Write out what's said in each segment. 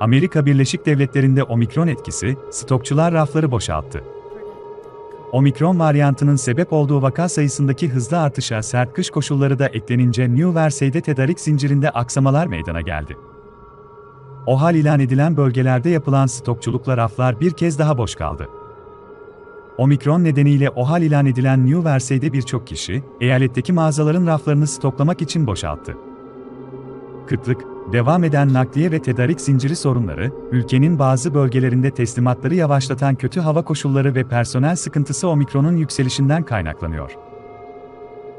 Amerika Birleşik Devletleri'nde omikron etkisi, stokçular rafları boşalttı. Omikron varyantının sebep olduğu vaka sayısındaki hızlı artışa sert kış koşulları da eklenince New Jersey'de tedarik zincirinde aksamalar meydana geldi. OHAL ilan edilen bölgelerde yapılan stokçulukla raflar bir kez daha boş kaldı. Omikron nedeniyle OHAL ilan edilen New Jersey'de birçok kişi, eyaletteki mağazaların raflarını stoklamak için boşalttı. Kıtlık, devam eden nakliye ve tedarik zinciri sorunları, ülkenin bazı bölgelerinde teslimatları yavaşlatan kötü hava koşulları ve personel sıkıntısı omikronun yükselişinden kaynaklanıyor.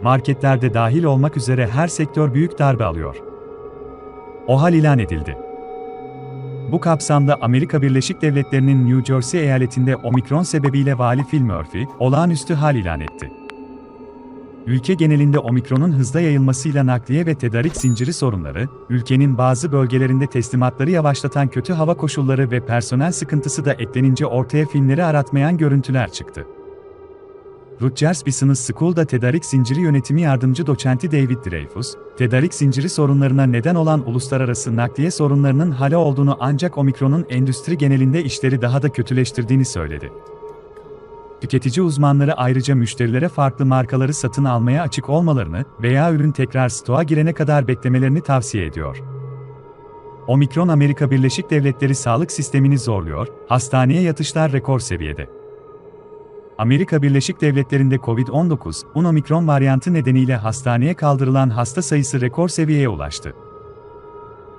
Marketlerde dahil olmak üzere her sektör büyük darbe alıyor. OHAL ilan edildi. Bu kapsamda Amerika Birleşik Devletleri'nin New Jersey eyaletinde omikron sebebiyle vali Phil Murphy, olağanüstü hal ilan etti. Ülke genelinde omikronun hızla yayılmasıyla nakliye ve tedarik zinciri sorunları, ülkenin bazı bölgelerinde teslimatları yavaşlatan kötü hava koşulları ve personel sıkıntısı da eklenince ortaya filmleri aratmayan görüntüler çıktı. Rutgers Business School'da tedarik zinciri yönetimi yardımcı doçenti David Dreyfus, tedarik zinciri sorunlarına neden olan uluslararası nakliye sorunlarının hala olduğunu ancak omikronun endüstri genelinde işleri daha da kötüleştirdiğini söyledi. Tüketici uzmanları ayrıca müşterilere farklı markaları satın almaya açık olmalarını veya ürün tekrar stoğa girene kadar beklemelerini tavsiye ediyor. Omikron Amerika Birleşik Devletleri sağlık sistemini zorluyor, hastaneye yatışlar rekor seviyede. Amerika Birleşik Devletleri'nde COVID-19, Omikron varyantı nedeniyle hastaneye kaldırılan hasta sayısı rekor seviyeye ulaştı.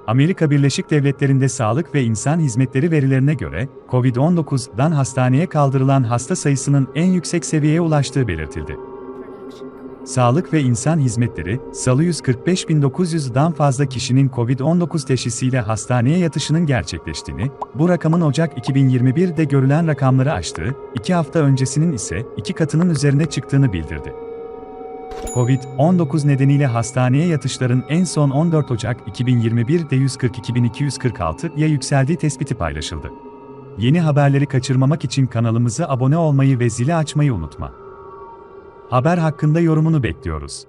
Amerika Birleşik Devletleri'nde Sağlık ve İnsan Hizmetleri verilerine göre, COVID-19'dan hastaneye kaldırılan hasta sayısının en yüksek seviyeye ulaştığı belirtildi. Sağlık ve İnsan Hizmetleri, salı 145.900'dan fazla kişinin COVID-19 teşhisiyle hastaneye yatışının gerçekleştiğini, bu rakamın Ocak 2021'de görülen rakamları aştığı, iki hafta öncesinin ise iki katının üzerine çıktığını bildirdi. Covid-19 nedeniyle hastaneye yatışların en son 14 Ocak 2021'de 142.246'ya yükseldiği tespiti paylaşıldı. Yeni haberleri kaçırmamak için kanalımıza abone olmayı ve zili açmayı unutma. Haber hakkında yorumunu bekliyoruz.